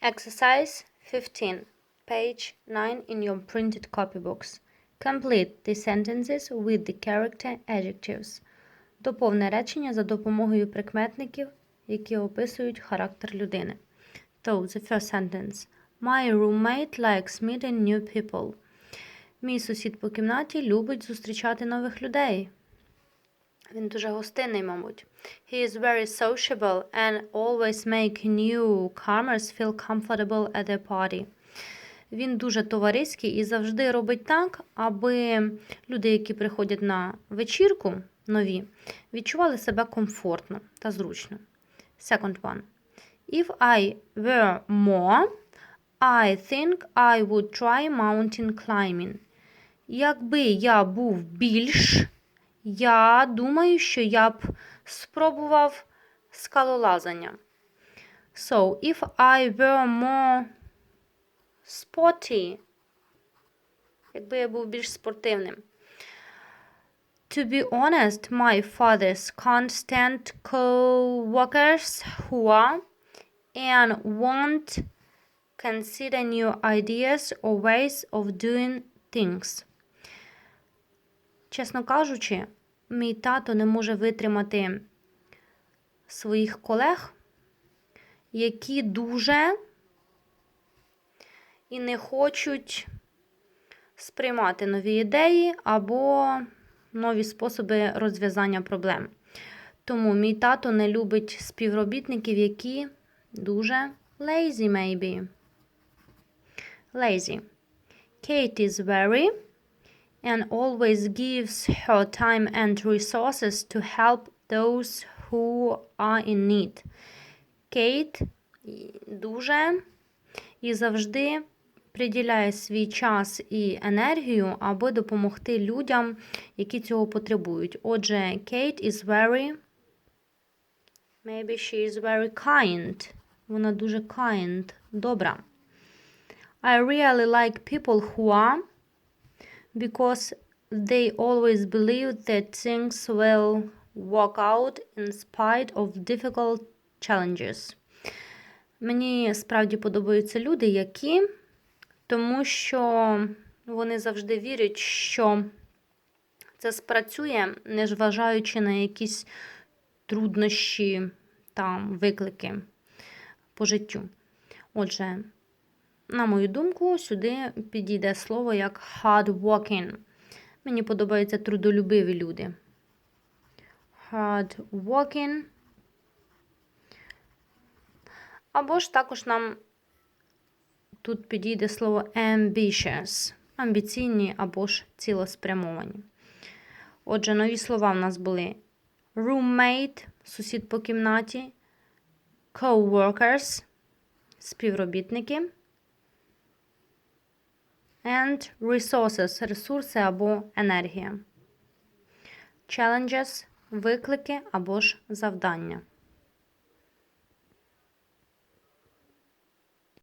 Exercise 15, page 9 in your printed copybooks. Complete the sentences with the character adjectives. Доповни речення за допомогою прикметників, які описують характер людини. So, the first sentence. My roommate likes meeting new people. Мій сусід по кімнаті любить зустрічати нових людей. Він дуже гостинний, мабуть. He is very sociable and always make newcomers feel comfortable at their party. Він дуже товариський і завжди робить так, аби люди, які приходять на вечірку нові, відчували себе комфортно та зручно. Second one. If I were more, I think I would try mountain climbing. Якби я був більш, я думаю, що я б спробував скалолазання. So, if I were more sporty, якби я був більш спортивним. To be honest, my fathers can't stand co-workers who are and won't consider new ideas or ways of doing things. Чесно кажучи, мій тато не може витримати своїх колег, які дуже і не хочуть сприймати нові ідеї або нові способи розв'язання проблем. Тому мій тато не любить співробітників, які дуже lazy, maybe. Lazy. Kate is very and always gives her time and resources to help those who are in need. Кейт дуже і завжди приділяє свій час і енергію, аби допомогти людям, які цього потребують. Отже, Kate is very maybe she is very kind. Вона дуже kind, добра. I really like people who are because they always believe that things will work out in spite of difficult challenges. Мені справді подобаються люди, які, тому що вони завжди вірять, що це спрацює, незважаючи на якісь труднощі та виклики по життю. Отже, на мою думку, сюди підійде слово як hard working. Мені подобаються трудолюбиві люди. Hard working. Або ж також нам тут підійде слово ambitious. Амбіційні або ж цілеспрямовані. Отже, нові слова в нас були roommate, сусід по кімнаті, co-workers, співробітники, and resources, ресурси або енергія. Challenges, виклики або ж завдання.